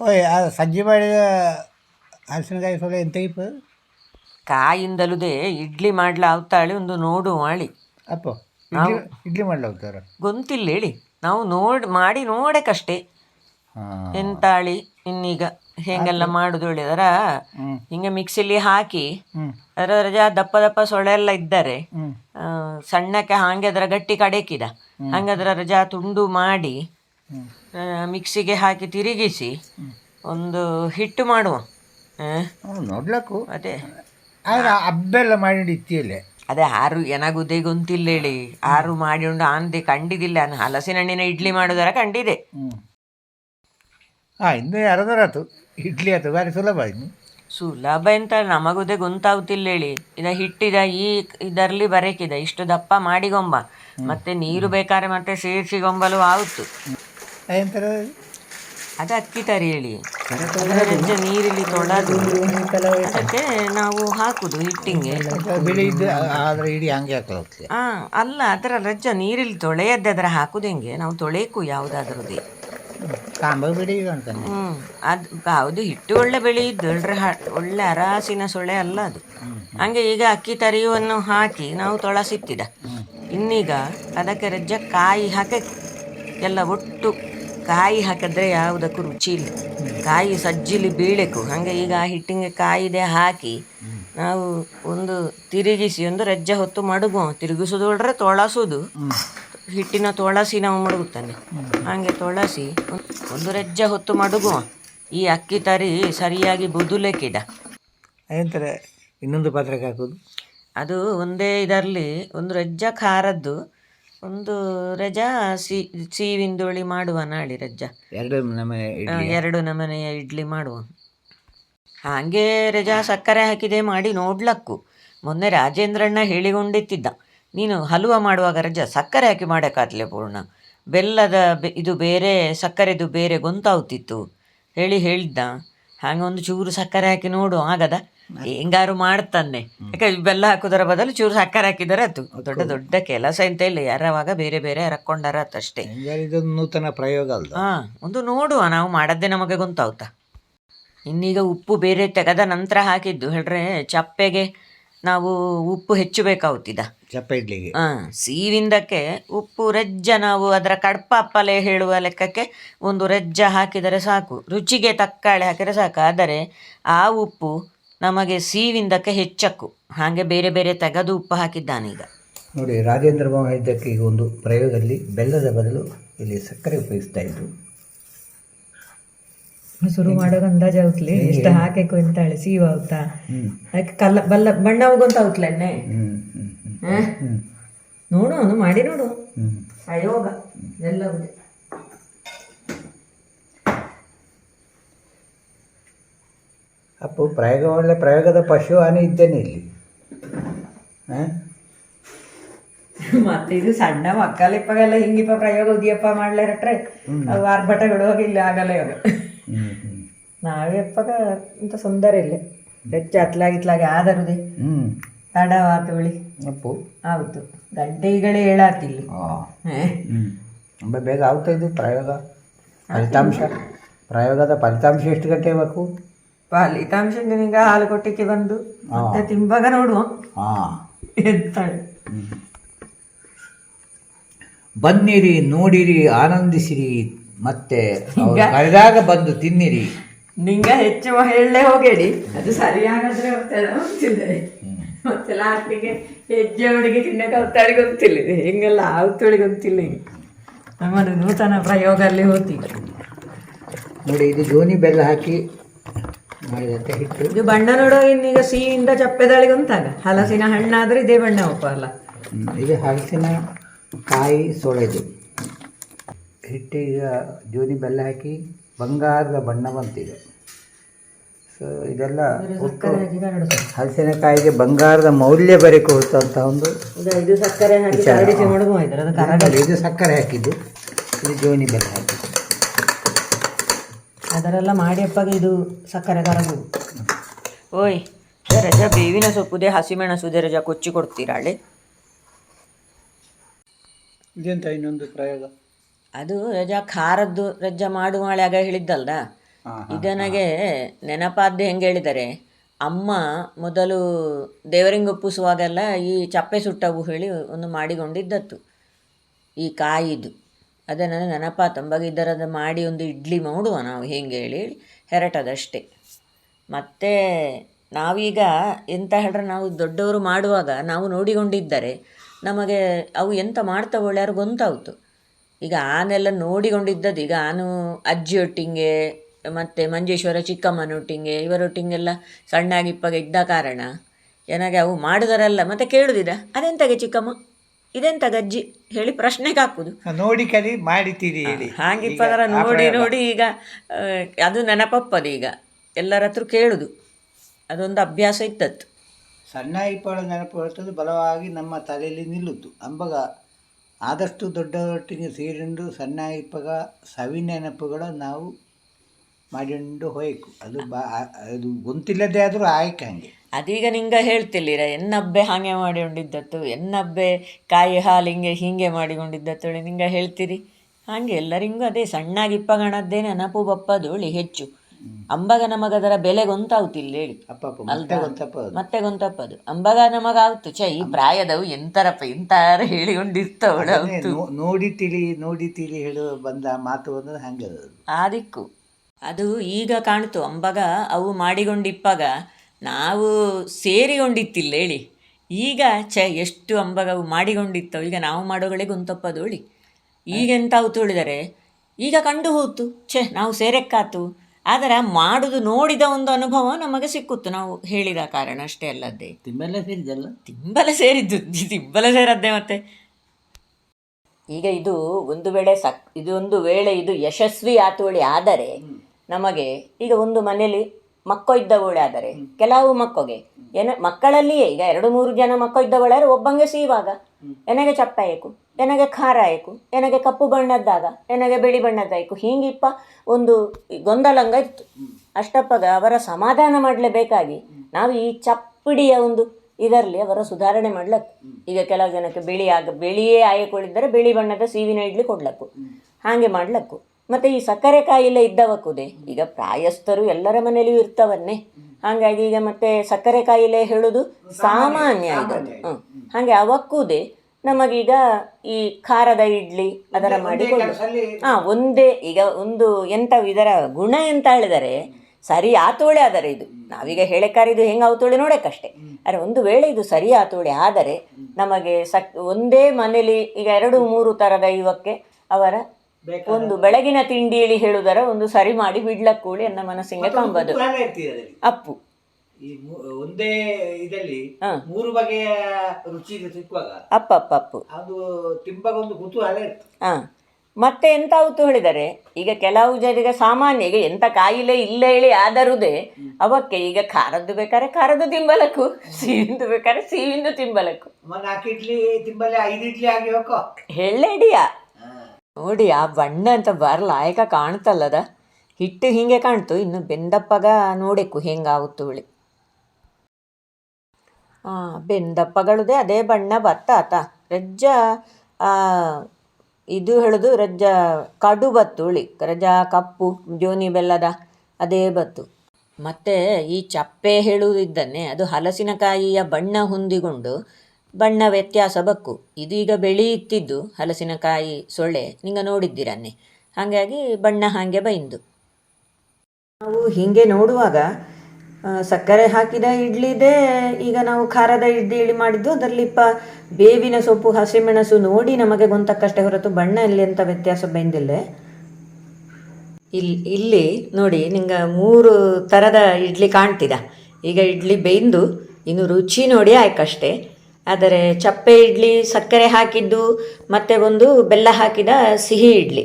ಓಯ್ ಆ ಸಜ್ಜಿ ಮಾಡಿದ ಹಲಸಿನಕಾಯಿ ಸೊಳ್ಳೆ ಎಂತ ಇಪ್ಪ ಕಾಯಿಂದಲುದೇ ಇಡ್ಲಿ ಮಾಡ್ಲ ಅವತಾಳಿ ಒಂದು ನೋಡು ಮಾಡಿ ಅಪ್ಪ ಇಡ್ಲಿ ಮಾಡ್ಲಾ ಮಾಡ್ಲಾಗ್ತಾರ ಗೊಂತಿಲ್ಲ ಹೇಳಿ. ನಾವು ನೋಡ್ ಮಾಡಿ ನೋಡಕ್ಕಷ್ಟೇ ಎಂತಾಳಿ ಇನ್ನೀಗ ಹೆಂಗೆಲ್ಲ ಮಾಡುದು ಹೇಳಿದಾರ ಹಿಂಗ ಹಿಂಗೆ ಮಿಕ್ಸಿಲಿ ಹಾಕಿ ಅದರ ರಜಾ ದಪ್ಪ ದಪ್ಪ ಸೊಳ್ಳೆ ಎಲ್ಲ ಇದ್ದಾರೆ ಆ, ಸಣ್ಣಕ್ಕೆ ಹಾಗೆ ಅದರ ಗಟ್ಟಿ ಕಡೆಕಿದ. ಹಂಗೆ ಅದರ ರಜಾ ತುಂಡು ಮಾಡಿ ಮಿಕ್ಸಿಗೆ ಹಾಕಿ ತಿರುಗಿಸಿ ಒಂದು ಹಿಟ್ಟು ಮಾಡುವ. ನೋಡ್ಲಕ್ಕು ಅದೇ. ಹಬ್ಬೆಲ್ಲ ಮಾಡಿ ಇತ್ತಿಯಲ್ಲೇ ಅದೇ ಆರು ಏನಾಗುದೇ ಗೊಂತಿಲ್ಲ ಹೇಳಿ. ಆರು ಮಾಡಿ ಉಂಡು ಆಂದೆ ಕಂಡಿದಿಲ್ಲ. ನಾನು ಹಲಸಿನ ಹಣ್ಣಿನ ಇಡ್ಲಿ ಮಾಡೋದರ ಕಂಡಿದೆ. ಹಾಂ ಇನ್ನು ಯಾರದಾರಾತು? ಇಡ್ಲಿ ಆಯ್ತು ಬಾರಿ ಸುಲಭ ಇನ್ನು? ಸುಲಭ ಎಂತ ನಮಗುದೇ ಗೊಂತಾಗುತ್ತಿಲ್ಲ ಹೇಳಿ. ಇದ ಹಿಟ್ಟಿದ ಈ ಇದರಲ್ಲಿ ಬರೇಕಿದೆ. ಇಷ್ಟು ದಪ್ಪ ಮಾಡಿಗೊಂಬ. ಮತ್ತೆ ನೀರು ಬೇಕಾದ್ರೆ ಮತ್ತೆ ಸೇರಿಸಿಗೊಂಬಲು ಆಗುತ್ತು. ಎಂತರ ಅದು ಅಕ್ಕಿ ತರಿ ಹೇಳಿ. ರಜ್ಜೆ ನೀರಿಲಿ ತೊಳೆದು ಅದಕ್ಕೆ ನಾವು ಹಾಕುದು ಹಿಟ್ಟಿಂಗೆ. ಬಿಳಿ ಇದ್ದು ಆದರೆ ಇಡೀ ಹಂಗೆ ಹಾಕಲಾಗ್ತದೆ ಆ ಅಲ್ಲ ಅದರ ರಜ್ಜ ನೀರಿಲಿ ತೊಳೆಯದ್ದೆ ಅದರ ಹಾಕುದು ಹೆಂಗೆ? ನಾವು ತೊಳೆಯಕು ಯಾವುದಾದ್ರೂ ಕಾಂಬ ಅದು ಹೌದು ಹಿಟ್ಟು ಒಳ್ಳೆ ಬೆಳೆಯಿದ್ದು ಒಳ್ಳೆ ಒಳ್ಳೆ ಅರಾಸಿನ ಸೊಳೆ ಅಲ್ಲ ಅದು. ಹಂಗೆ ಈಗ ಅಕ್ಕಿ ತರಿಯುವನ್ನು ಹಾಕಿ ನಾವು ತೊಳಸಿತ್ತಿದ. ಇನ್ನೀಗ ಅದಕ್ಕೆ ರಜ್ಜ ಕಾಯಿ ಹಾಕಿ ಎಲ್ಲ ಒಟ್ಟು ಕಾಯಿ ಹಾಕಿದ್ರೆ ಯಾವುದಕ್ಕೂ ರುಚಿ ಇಲ್ಲ. ಕಾಯಿ ಸಜ್ಜಿಲಿ ಬೀಳಬೇಕು ಹಾಗೆ ಈಗ ಆ ಹಿಟ್ಟಿಗೆ ಕಾಯಿದೆ ಹಾಕಿ ನಾವು ಒಂದು ತಿರುಗಿಸಿ ಒಂದು ರಜ್ಜ ಹೊತ್ತು ಮಡಗುವ. ತಿರುಗಿಸೋದು ಹೊಡ್ರೆ ತೊಳಸೋದು. ಹಿಟ್ಟಿನ ತೊಳಸಿ ನಾವು ಮಡಗುತ್ತಾನೆ. ಹಾಗೆ ತೊಳಸಿ ಒಂದು ರಜ್ಜ ಹೊತ್ತು ಮಡಗುವ. ಈ ಅಕ್ಕಿ ತರಿ ಸರಿಯಾಗಿ ಬುದುಲೆಕ್ಕಿದ ಎಂತಾರೆ ಇನ್ನೊಂದು ಪಾತ್ರೆಗೆ ಹಾಕೋದು ಅದು ಒಂದೇ ಇದರಲ್ಲಿ ಒಂದು ರಜ್ಜ ಖಾರದ್ದು. ಒಂದು ರಜಾ ಸಿ ಸೀವಿಂದೋಳಿ ಮಾಡುವ ನಾಳೆ ರಜಾ. ಎರಡು ನಮನೆ ಎರಡು ನಮನೆಯ ಇಡ್ಲಿ ಮಾಡುವ. ಹಾಗೆ ರಜಾ ಸಕ್ಕರೆ ಹಾಕಿದೆ ಮಾಡಿ ನೋಡ್ಲಕ್ಕು. ಮೊನ್ನೆ ರಾಜೇಂದ್ರಣ್ಣ ಹೇಳಿಕೊಂಡಿತ್ತಿದ್ದ. ನೀನು ಹಲುವ ಮಾಡುವಾಗ ರಜಾ ಸಕ್ಕರೆ ಹಾಕಿ ಮಾಡೋಕ್ಕಾತ್ಲೆ ಪೂರ್ಣ. ಬೆಲ್ಲದ ಇದು ಬೇರೆ ಸಕ್ಕರೆದು ಬೇರೆ ಗೊಂತಾವುತ್ತಿತ್ತು ಹೇಳಿ ಹೇಳಿದ್ದ. ಹಾಗೆ ಒಂದು ಚೂರು ಸಕ್ಕರೆ ಹಾಕಿ ನೋಡು ಆಗದ? ಹೆಂಗಾರು ಮಾಡ್ತಾನೆ. ಯಾಕೆ ಬೆಲ್ಲ ಹಾಕೋದರ ಬದಲು ಚೂರು ಸಕ್ಕರೆ ಹಾಕಿದರೆ ಅದು ದೊಡ್ಡ ದೊಡ್ಡ ಕೆಲಸ ಎಂತ ಇಲ್ಲ. ಯಾರವಾಗ ಬೇರೆ ಬೇರೆ ಹರಕೊಂಡಾರ ಅಷ್ಟೇ. ಇದೊಂದು ನೂತನ ಪ್ರಯೋಗ ಅಲ್ಲ ಹಾ ಒಂದು ನೋಡುವ. ನಾವು ಮಾಡದ್ದೇ ನಮಗೆ ಗೊತ್ತಾಗುತ್ತಾ ಇನ್ನೀಗ ಉಪ್ಪು ಬೇರೆ ತೆಗೆದ ನಂತರ ಹಾಕಿದ್ದು. ಹೇಳ್ರೆ ಚಪ್ಪೆಗೆ ನಾವು ಉಪ್ಪು ಹೆಚ್ಚು ಬೇಕಾಗುತ್ತಿದ್ದ ಚಪ್ಪೆ ಇಡ್ಲಿಗೆ. ಹಾ ಸೀವಿಂದಕ್ಕೆ ಉಪ್ಪು ರಜ್ಜ ನಾವು ಅದರ ಕಡ್ಪ ಅಪ್ಪಲೆ ಹೇಳುವ ಲೆಕ್ಕಕ್ಕೆ ಒಂದು ರಜ್ಜ ಹಾಕಿದರೆ ಸಾಕು. ರುಚಿಗೆ ತಕ್ಕಾಳೆ ಹಾಕಿದರೆ ಸಾಕು. ಆದರೆ ಆ ಉಪ್ಪು ನಮಗೆ ಸೀವಿಂದಕ್ಕೆ ಹೆಚ್ಚಕ್ಕು. ಹಾಗೆ ಬೇರೆ ಬೇರೆ ತೆಗೆದು ಉಪ್ಪು ಈಗ. ನೋಡಿ ರಾಜೇಂದ್ರ ಬಾಬು ಹೇಳಿದ್ದಕ್ಕೆ ಈಗ ಒಂದು ಪ್ರಯೋಗದಲ್ಲಿ ಬೆಲ್ಲದ ಬದಲು ಇಲ್ಲಿ ಸಕ್ಕರೆ ಉಪಯೋಗಿಸ್ತಾ ಇದ್ರು. ಶುರು ಮಾಡೋದು ಅಂದಾಜು ಆಗುತ್ತಲೆ ಎಷ್ಟು ಹಾಕಬೇಕು ಅಂತ ಹೇಳಿ ಸೀವ ಆಗುತ್ತಾ ಅದಕ್ಕೆ ಕಲ್ಲ ಬಲ್ಲ ಬಣ್ಣ ಹೋಗುವಂತ ಆಗುತ್ತಲ್ಲ ಎಣ್ಣೆ ನೋಡು ಅವನು ಮಾಡಿ ನೋಡು. ಪ್ರಯೋಗ ಎಲ್ಲ ಅಪ್ಪು ಪ್ರಯೋಗ ಒಳ್ಳೆ ಪ್ರಯೋಗದ ಪಶು ಆನೆ ಇದ್ದೇನೆ ಇಲ್ಲಿ. ಮತ್ತೆ ಇದು ಸಣ್ಣ ಮಕ್ಕಳಿಪ್ಪಗೆಲ್ಲ ಹಿಂಗಿಪ್ಪ ಪ್ರಯೋಗ ಉದಿಯಪ್ಪ ಮಾಡ್ಲಾರಟ್ರೆ ಅವು ಆರ್ಭಟ ಹೋಗಿ ಇಲ್ಲಿ ಆಗಲ್ಲ ಇವಾಗ. ಹ್ಮ್ ಇಂಥ ನಾವೆಪ್ಪಗ ಇಂತ ಸುಂದರ ಇಲ್ಲ. ಹೆಚ್ಚ ಅತ್ಲಾಗಿತ್ಲಾಗಿ ಆದರುದೆ. ಹ್ಮ್. ತಡ ಆತುಳಿ ಅಪ್ಪು. ಆಗುತ್ತು ಗಡ್ಡೆಗಳೇ ಹೇಳಾತಿಲ್ಲ. ಬೇಗ ಆಗ್ತಾ ಇದು ಪ್ರಯೋಗ? ಫಲಿತಾಂಶ? ಪ್ರಯೋಗದ ಫಲಿತಾಂಶ ಎಷ್ಟು ಗಂಟೆ ಬೇಕು ಫಲಿತಾಂಶ ನಿನಗ ಹಾಲು ಕೊಟ್ಟಿಕ್ಕೆ ಬಂದು ಮತ್ತೆ ತಿಂಬಾಗ ನೋಡುವ. ಎಂತಾಳೆ. ಬನ್ನಿರಿ ನೋಡಿರಿ ಆನಂದಿಸಿರಿ ಮತ್ತೆ ಅವ್ರು ಕರೆದಾಗ ಬಂದು ತಿನ್ನಿರಿ. ನಿಂಗ ಹೆಚ್ಚು ಹೇಳಲೇ ಹೋಗೇಡಿ. ಅದು ಸರಿಯಾಗದ್ರೆ ಹೋಗ್ತದೆ ಹೋಗ್ತಿದೆ ಮತ್ತೆ ಲಾಸ್ಟಿಗೆ ಹೆಜ್ಜೆ ಹುಡುಗಿ ತಿನ್ನಕ್ಕೆ ಅವತ್ತಾಳಿ ಗೊತ್ತಿಲ್ಲ. ಹೆಂಗೆಲ್ಲ ಆವತ್ತೊಳಿ ಗೊತ್ತಿಲ್ಲ ನಮ್ಮದು ನೂತನ ಪ್ರಯೋಗ ಅಲ್ಲಿ ಹೋಗ್ತೀವಿ. ನೋಡಿ ಇದು ಜೋನಿ ಬೆಲ್ಲ ಹಾಕಿ ಇದು ಬಣ್ಣ ನೋಡೋ ಇನ್ನೀಗ ಸಿಹಿಯಿಂದ ಚಪ್ಪೆದಾಳಿಗೆ ಉಂಟಾಗ. ಹಲಸಿನ ಹಣ್ಣಾದ್ರೆ ಇದೇ ಬಣ್ಣ ಒಪ್ಪ ಅಲ್ಲ. ಇದು ಹಲಸಿನ ಕಾಯಿ ಸೊಳೆದು. ಹಿಟ್ಟೀಗ ಜೋನಿ ಬೆಲ್ಲ ಹಾಕಿ ಬಂಗಾರದ ಬಣ್ಣ ಬಂತಿದೆ. ಸೊ ಇದೆಲ್ಲ ಹಲಸಿನ ಹಲಸಿನಕಾಯಿಗೆ ಬಂಗಾರದ ಮೌಲ್ಯ ಬರೀ ಕೊಡುತ್ತಂತ ಒಂದು ಇದು ಸಕ್ಕರೆ ಹಾಕಿ ಇದು ಸಕ್ಕರೆ ಹಾಕಿದ್ದು ಇದು ಜೋನಿ ಬೆಲ್ಲ ಹಾಕಿದ್ದು. ಅದರೆಲ್ಲ ಮಾಡಿ ಅಪ್ಪಾಗ ಇದು ಸಕ್ಕರೆ ಕರಗು ಓಯ್ ರಜಾ ಬೇವಿನ ಸೊಪ್ಪುದೇ ಹಸಿಮೆಣಸುದೇ ರಜಾ ಕೊಚ್ಚಿ ಕೊಡ್ತೀರಾಳೆ ಇದೆಂತ ಇನ್ನೊಂದು ಪ್ರಯೋಗ? ಅದು ರಜಾ ಖಾರದ್ದು ರಜಾ ಮಾಡು ಮಾಳೆ ಆಗ ಹೇಳಿದ್ದಲ್ದ? ಇದನನಗೆ ನೆನಪಾದ್ದು ಹೆಂಗೆ ಹೇಳಿದರೆ ಅಮ್ಮ ಮೊದಲು ದೇವರಿಂಗ ಒಪ್ಪಿಸುವಾಗೆಲ್ಲ ಈ ಚಪ್ಪೆ ಸುಟ್ಟವು ಹೇಳಿ ಒಂದು ಮಾಡಿಕೊಂಡಿದ್ದತ್ತು ಈ ಕಾಯಿದು. ಅದೇ ನೆನಪ ಅಂಬಾಗ ಮಾಡಿ ಒಂದು ಇಡ್ಲಿ ಮಾಡುವ ನಾವು, ಹೆಂಗೆ ಹೇಳಿ ಹೆರಟದಷ್ಟೇ. ಮತ್ತು ನಾವೀಗ ಎಂತ ಹೇಳಿದ್ರೆ ನಾವು ದೊಡ್ಡವರು ಮಾಡುವಾಗ ನಾವು ನೋಡಿಕೊಂಡಿದ್ದರೆ ನಮಗೆ ಅವು ಎಂತ ಮಾಡ್ತಾವೆ ಯಾರು ಗೊತ್ತಾಯ್ತು. ಈಗ ಆನೆಲ್ಲ ನೋಡಿಕೊಂಡಿದ್ದದ್ದು, ಈಗ ಆನು ಅಜ್ಜಿಯೊಟ್ಟಿಗೆ ಮತ್ತು ಮಂಜೇಶ್ವರ ಚಿಕ್ಕಮ್ಮನೊಟ್ಟಿಗೆ ಇವರೊಟ್ಟಿಗೆಲ್ಲ ಸಣ್ಣಾಗಿಪ್ಪಾಗ ಇದ್ದ ಕಾರಣ, ಏನಾಗೆ ಅವು ಮಾಡಿದರಲ್ಲ, ಮತ್ತು ಕೇಳುದಿದ ಅದೆಂತಾಗೆ ಚಿಕ್ಕಮ್ಮ? ಇದೆಂತಾಗ ಗಜ್ಜಿ? ಹೇಳಿ ಪ್ರಶ್ನೆಗೆ ಹಾಕುದು. ನೋಡಿ ಕಲಿ ಮಾಡಿತೀರಿ ಹೇಳಿ. ಹಾಗಿಪ್ಪದರ ನೋಡಿ ನೋಡಿ ಈಗ ಅದು ನೆನಪಪ್ಪದು ಈಗ. ಎಲ್ಲರ ಹತ್ರ ಕೇಳುದು. ಅದೊಂದು ಅಭ್ಯಾಸ ಇತ್ತತ್ತು ಸಣ್ಣ ಇಪ್ಪಳ ನೆನಪು ಹೊರತದ್ದು ಬಲವಾಗಿ ನಮ್ಮ ತಲೆಯಲ್ಲಿ ನಿಲ್ಲುತ್ತು ಅಂಬಗ ಆದಷ್ಟು ದೊಡ್ಡದೊಟ್ಟಿಗೆ ಸೇರಿಂಡು ಸಣ್ಣ ಇಪ್ಪಗ ಸವಿ ನೆನಪುಗಳ ನಾವು ಮಾಡಿಕೊಂಡು ಹೋಯ್ಕು. ಅದು ಬಾ ಅದು ಗೊಂತಿಲ್ಲದೆ ಆದರೂ ಆಯ್ಕೆ ಹಂಗೆ. ಅದೀಗ ನಿಂಗೆ ಹೇಳ್ತಿಲ್ಲಿರ ಎನ್ನಬ್ಬೆ ಹಾಗೆ ಮಾಡಿಕೊಂಡಿದ್ದತ್ತು ಎನ್ನಬ್ಬೆ ಕಾಯಿ ಹಾಲು ಹಿಂಗೆ ಹೀಗೆ ನಿಂಗ ನಿಂಗೆ ಹೇಳ್ತೀರಿ? ಹಾಗೆ ಎಲ್ಲರಿಗೂ ಅದೇ ಸಣ್ಣಾಗಿಪ್ಪಗಣದ್ದೇ ನೆನಪು ಬಪ್ಪದೋಳಿ ಹೆಚ್ಚು. ಅಂಬಗ ನಮಗದರ ಬೆಲೆ ಗೊಂತಾವ್ತಿಲ್ಲ ಹೇಳಿ. ಮತ್ತೆ ಗೊಂತಪ್ಪದು. ಅದು. ನಮಗ ಅಂಬಗ ನಮಗಾವ್ತು ಛೆ ಈ ಪ್ರಾಯದವು ಎಂತರಪ್ಪ ಎಂತಾರ ಹೇಳಿಕೊಂಡಿರ್ತವಳು ನೋಡಿ ತಿಳಿ ನೋಡಿ ತಿಳಿ ಹೇಳುವ ಬಂದ ಮಾತು ಅನ್ನೋದು ಹಂಗೆ ಆ ದಿಕ್ಕು. ಅದು ಈಗ ಕಾಣ್ತು. ಅಂಬಗ ಅವು ಮಾಡಿಕೊಂಡಿಪ್ಪಾಗ ನಾವು ಸೇರಿಕೊಂಡಿತ್ತಿಲ್ಲ ಹೇಳಿ. ಈಗ ಛೆ ಎಷ್ಟು ಅಂಬಗವು ಮಾಡಿಕೊಂಡಿತ್ತೋ ಮಾಡಿಕೊಂಡಿತ್ತವು ಈಗ ನಾವು ಮಾಡೋಗಳಿಗೆ ಈಗ ಆಯ್ತು ಹೇಳಿದರೆ ಈಗ ಕಂಡು ಹೋತು ಛೆ ನಾವು ಸೇರೆಕ್ಕಾತು ಆದರೆ ಮಾಡುದು ನೋಡಿದ ಒಂದು ಅನುಭವ ನಮಗೆ ಸಿಕ್ಕುತ್ತು. ನಾವು ಹೇಳಿದ ಕಾರಣ ಅಷ್ಟೇ ಅಲ್ಲದೆ. ತಿಂಬಲ ಸೇರಿದಲ್ಲ ತಿಂಬಲ ಸೇರಿದ್ದು. ತಿಂಬಲ ಸೇರದ್ದೇ ಮತ್ತೆ. ಈಗ ಇದು ಒಂದು ವೇಳೆ ಸಕ್ ಇದು ಒಂದು ವೇಳೆ ಇದು ಯಶಸ್ವಿ ಆತುವಳಿ ಆದರೆ ನಮಗೆ ಈಗ ಒಂದು ಮನೆಯಲ್ಲಿ ಮಕ್ಕೊ ಇದ್ದವಳೆ ಆದರೆ ಕೆಲವು ಮಕ್ಕಗೆ. ಏನ ಮಕ್ಕಳಲ್ಲಿಯೇ ಈಗ ಎರಡು ಮೂರು ಜನ ಮಕ್ಕ ಇದ್ದವಳಾದ್ರೆ ಒಬ್ಬಂಗೆ ಸೀವಾಗ. ಎನಗೆ ಚಪ್ಪಾಯಕು ಎನಗೆ ಖಾರ ಆಯ್ಕು ಎನಗೆ ಕಪ್ಪು ಬಣ್ಣದ್ದಾಗ ಎನಗೆ ಬಿಳಿ ಬಣ್ಣದ್ದಾಯ್ಕು. ಹೀಗಿಪ್ಪ ಒಂದು ಗೊಂದಲಂಗ ಇತ್ತು. ಅಷ್ಟಪ್ಪಗ ಅವರ ಸಮಾಧಾನ ಮಾಡಲೇಬೇಕಾಗಿ ನಾವು ಈ ಚಪ್ಪಡಿಯ ಒಂದು ಇದರಲ್ಲಿ ಅವರ ಸುಧಾರಣೆ ಮಾಡ್ಲಕ್ಕು. ಈಗ ಕೆಲವು ಜನಕ್ಕೆ ಬಿಳಿ ಆಗ ಬಿಳಿಯೇ ಆಯ್ಕೊಳ್ಳಿದ್ದರೆ ಬಿಳಿ ಬಣ್ಣದ ಸೀವಿನ ಇಡ್ಲಿ ಕೊಡ್ಲಕ್ಕು. ಹಾಗೆ ಮಾಡ್ಲಕ್ಕು. ಮತ್ತೆ ಈ ಸಕ್ಕರೆ ಕಾಯಿಲೆ ಇದ್ದವ ಕುದೆ. ಈಗ ಪ್ರಾಯಸ್ಥರು ಎಲ್ಲರ ಮನೆಯಲ್ಲಿಯೂ ಇರ್ತವನ್ನೇ. ಹಾಗಾಗಿ ಈಗ ಮತ್ತೆ ಸಕ್ಕರೆ ಕಾಯಿಲೆ ಹೇಳುದು ಸಾಮಾನ್ಯ ಇದೆ. ಹ್ಮ್. ಹಾಗೆ ಅವಕ್ಕೂದೆ ನಮಗೀಗ ಈ ಖಾರದ ಇಡ್ಲಿ ಅದರ ಮಾಡಿ ಹಾ ಒಂದೇ ಈಗ ಒಂದು ಎಂತ ಇದರ ಗುಣ ಎಂತ ಹೇಳಿದರೆ ಸರಿ ಆತೋಳೆ ಆದರೆ ಇದು. ನಾವೀಗ ಹೇಳಕ್ಕಾರಿದು ಹೆಂಗೆ ಆತೋಳೆ ನೋಡೋಕ್ಕಷ್ಟೇ. ಅರೆ ಒಂದು ವೇಳೆ ಇದು ಸರಿ ಆತೋಳೆ ಆದರೆ ನಮಗೆ ಸಕ್ ಒಂದೇ ಮನೇಲಿ ಈಗ ಎರಡು ಮೂರು ಥರದ ಇವಕ್ಕೆ ಅವರ ಒಂದು ಬೆಳಗಿನ ತಿಂಡಿಯಲ್ಲಿ ಹೇಳುವುದರ ಒಂದು ಸರಿ ಮಾಡಿ ಬಿಡ್ಲಕ್ಕೂಳಿ ಅನ್ನ ಮನಸ್ಸಿಗೆ ತಂಬದು. ಅಪ್ಪು. ಈ ಒಂದೇ ಇದರಲ್ಲಿ. ಮೂರು ಬಗೆಯ ರುಚಿ ಸಿಕ್ಕುವಾಗ ಅಪ್ಪ ಅಪ್ಪ ಅಪ್ಪು ಅದು ತಿಂಬಾಗ ಒಂದು ಕುತೂಹಲ ಇತ್ತು ಹಾ. ಮತ್ತೆ ಎಂತ ಅವತ್ತು ಹೇಳಿದರೆ ಈಗ ಕೆಲವು ಜನರಿಗೆ ಸಾಮಾನ್ಯ ಈಗ ಎಂತ ಕಾಯಿಲೆ ಇಲ್ಲ ಹೇಳಿ ಆದರುದೇ ಅವಕ್ಕೆ ಈಗ ಖಾರದ್ದು ಬೇಕಾದ್ರೆ ಖಾರದ್ದು ತಿಂಬಲಕ್ಕು ಸಿಹಿಂದು ಬೇಕಾದ್ರೆ ಸಿಹಿಂದು ತಿಂಬಲಕ್ಕು. ನಾಲ್ಕು ಇಡ್ಲಿ ತಿಂಬಲೆ ಐದು ಇಡ್ಲಿ ಆಗಿ ಹೇಳಿಯಾ ನೋಡಿ, ಆ ಬಣ್ಣ ಅಂತ ಬರ ಲಾಯಕ ಕಾಣ್ತಲ್ಲದ ಹಿಟ್ಟು ಹೀಗೆ ಕಾಣ್ತು. ಇನ್ನು ಬೆಂದಪ್ಪಗ ನೋಡಬೇಕು ಹೆಂಗಾಗುತ್ತು ಹುಳಿ ಬೆಂದಪ್ಪಗಳದೇ ಅದೇ ಬಣ್ಣ ಬತ್ತಾತ. ರಜ್ಜ ಇದು ಹೇಳೋದು ರಜ್ಜ ಕಡು ಬತ್ತು ಹುಳಿ ರಜ ಕಪ್ಪು, ಜೋನಿ ಬೆಲ್ಲದ ಅದೇ ಬತ್ತು. ಮತ್ತು ಈ ಚಪ್ಪೆ ಹೇಳುವುದಿದ್ದನ್ನೇ ಅದು ಹಲಸಿನಕಾಯಿಯ ಬಣ್ಣ ಹೊಂದಿಕೊಂಡು ಬಣ್ಣ ವ್ಯತ್ಯಾಸ ಬಕ್ಕು. ಇದೀಗ ಬೆಳೆಯುತ್ತಿದ್ದು ಹಲಸಿನಕಾಯಿ ಸೊಳ್ಳೆ. ನಿಂಗೆ ನೋಡಿದ್ದೀರನ್ನೇ ಹಾಗಾಗಿ ಬಣ್ಣ ಹಾಗೆ ಬೈಂದು. ನಾವು ಹೀಗೆ ನೋಡುವಾಗ ಸಕ್ಕರೆ ಹಾಕಿದ ಇಡ್ಲಿದೆ, ಈಗ ನಾವು ಖಾರದ ಇಡ್ಲಿ ಮಾಡಿದ್ದು, ಅದರಲ್ಲಿ ಬೇವಿನ ಸೊಪ್ಪು, ಹಸಿಮೆಣಸು ನೋಡಿ ನಮಗೆ ಗೊಂತಕ್ಕಷ್ಟೇ ಹೊರತು ಬಣ್ಣ ಇಲ್ಲಿ ಅಂತ ವ್ಯತ್ಯಾಸ ಬೈಂದಿಲ್ಲ? ಇಲ್ಲಿ ಇಲ್ಲಿ ನೋಡಿ ನಿಂಗೆ ಮೂರು ಥರದ ಇಡ್ಲಿ ಕಾಣ್ತಿದ. ಈಗ ಇಡ್ಲಿ ಬೇಯ್ದು ಇನ್ನು ರುಚಿ ನೋಡಿ ಆಯ್ಕಷ್ಟೇ. ಆದರೆ ಚಪ್ಪೆ ಇಡ್ಲಿ, ಸಕ್ಕರೆ ಹಾಕಿದ್ದು, ಮತ್ತೆ ಒಂದು ಬೆಲ್ಲ ಹಾಕಿದ ಸಿಹಿ ಇಡ್ಲಿ.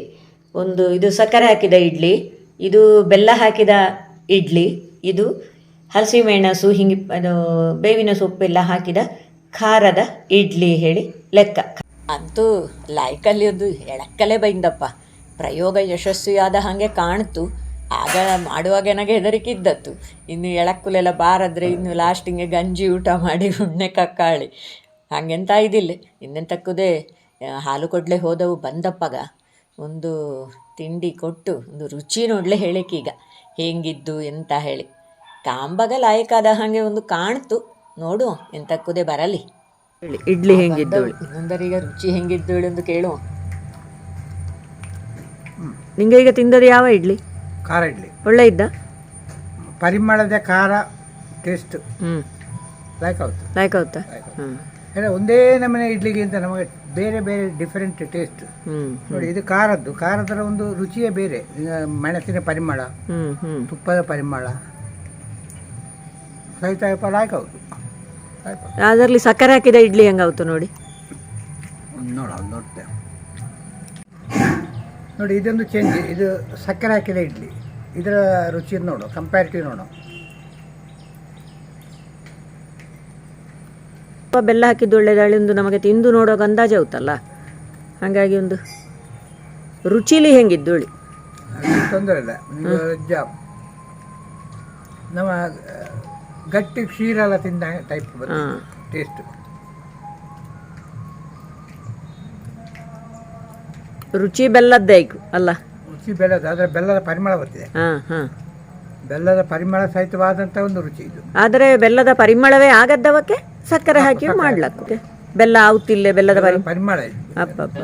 ಒಂದು ಇದು ಸಕ್ಕರೆ ಹಾಕಿದ ಇಡ್ಲಿ, ಇದು ಬೆಲ್ಲ ಹಾಕಿದ ಇಡ್ಲಿ, ಇದು ಹಸಿಮೆಣಸು ಹಿಂಗೆ ಅದು ಬೇವಿನ ಸೊಪ್ಪೆಲ್ಲ ಹಾಕಿದ ಖಾರದ ಇಡ್ಲಿ ಹೇಳಿ ಲೆಕ್ಕ. ಅಂತೂ ಲಾಯ್ಕಲ್ಲಿ ಒಂದು ಎಳಕ್ಕಲೇ ಬೈಂದಪ್ಪ. ಪ್ರಯೋಗ ಯಶಸ್ವಿಯಾದ ಹಾಗೆ ಕಾಣ್ತು. ಆಗ ಮಾಡುವಾಗ ನನಗೆ ಹೆದರಿಕೆ ಇದ್ದದ್ದು ಇನ್ನು ಎಳಕ್ಕುಲೆಲ್ಲ ಬಾರದ್ರೆ ಇನ್ನು ಲಾಸ್ಟಿಗೆ ಗಂಜಿ ಊಟ ಮಾಡಿ ಉಣ್ಣೆ ಕಕ್ಕಾಳಿ. ಹಾಗೆಂತ ಇದಿಲ್ಲ. ಇನ್ನೆಂತಕ್ಕುದೇ ಹಾಲು ಕೊಡಲೆ ಹೋದವು ಬಂದಪ್ಪಗ. ಒಂದು ತಿಂಡಿ ಕೊಟ್ಟು ಒಂದು ರುಚಿ ನೋಡಲೆ ಹೇಳಿಕೀಗ. ಹೇಗಿದ್ದು? ಎಂತ ಹೇಳಿ. ಕಾಂಬಗ ಲಾಯಕಾದ ಹಾಗೆ ಒಂದು ಕಾಣ್ತು. ನೋಡು ಎಂತಕ್ಕುದೇ ಬರಲಿ. ಇಡ್ಲಿ ಹೆಂಗಿದ್ದಳು ಇನ್ನೊಂದರೀಗ ರುಚಿ ಹೆಂಗಿದ್ದಳು ಎಂದು ಕೇಳುವ. ನಿಂಗೆ ಈಗ ತಿಂದದ್ದು ಯಾವ ಇಡ್ಲಿ? ಖಾರ ಇಡ್ಲಿ. ಒಳ್ಳೆ ಇದ್ದ? ಪರಿಮಳದ ಖಾರ ಟೇಸ್ಟ್ ಹ್ಞೂ ಲೈಕ್ ಆಗುತ್ತೆ ಲೈಕ್ ಆಗುತ್ತಾ ಹ್ಞೂ ಅಂದರೆ ಒಂದೇ ನಮನೆ ಇಡ್ಲಿಗಿಂತ ನಮಗೆ ಬೇರೆ ಬೇರೆ ಡಿಫರೆಂಟ್ ಟೇಸ್ಟ್ ನೋಡಿ ಇದು ಖಾರದ್ದು. ಖಾರದರ ಒಂದು ರುಚಿಯೇ ಬೇರೆ. ಮೆಣಸಿನ ಪರಿಮಳ ತುಪ್ಪದ ಪರಿಮಳ ಸಹಿತ ಲೈಕ್ ಆಗುತ್ತೆ ಲೈಕ್ ಅದರಲ್ಲಿ ಸಕ್ಕರೆ ಹಾಕಿದ ಇಡ್ಲಿ ಹೆಂಗಾಗುತ್ತೆ ನೋಡಿ? ನೋಡ ನೋಡ್ತೇವೆ ನೋಡಿ ಇದೊಂದು ಚೇಂಜ್ ಇದು ಸಕ್ಕರೆ ಹಾಕಿದ ಇಡ್ಲಿ. ಇದರ ರುಚಿ ನೋಡು ಕಂಪ್ಯಾರಿಟಿವ್ ನೋಡು. ಸ್ವಲ್ಪ ಬೆಲ್ಲ ಹಾಕಿದ್ದು ಒಳ್ಳೆದಾಳಿ ಒಂದು ನಮಗೆ ತಿಂದು ನೋಡುವಾಗ ಅಂದಾಜು ಆಗುತ್ತಲ್ಲ ಹಾಗಾಗಿ ಒಂದು ರುಚಿಲಿ ಹೆಂಗಿದ್ದು ಹೇಳಿ. ತೊಂದರೆ ಇಲ್ಲ. ನೀವು ನಮ್ಮ ಗಟ್ಟಿ ಕ್ಷೀರ ಎಲ್ಲ ತಿಂದ ಟೈಪ್ ಟೇಸ್ಟ್ ರುಚಿ ಬೆಲ್ಲದ್ದೇಕು ಅಲ್ಲ? ರುಚಿ ಬೆಲ್ಲದ ಆದರೆ ಬೆಲ್ಲದ ಪರಿಮಳ ಬರ್ತಿದೆ ಹಾಂ ಹಾಂ. ಬೆಲ್ಲದ ಪರಿಮಳ ಸಹಿತವಾದಂಥ ಒಂದು ರುಚಿ ಇದು. ಆದರೆ ಬೆಲ್ಲದ ಪರಿಮಳವೇ ಆಗದ್ದವಕ್ಕೆ ಸಕ್ಕರೆ ಹಾಕಿ ಮಾಡ್ಲಕ್ಕೆ ಬೆಲ್ಲ ಆಗುತ್ತಿಲ್ಲ ಬೆಲ್ಲದ ಪರಿ ಪರಿಮಳ ಅಪ್ಪ ಅಪ್ಪ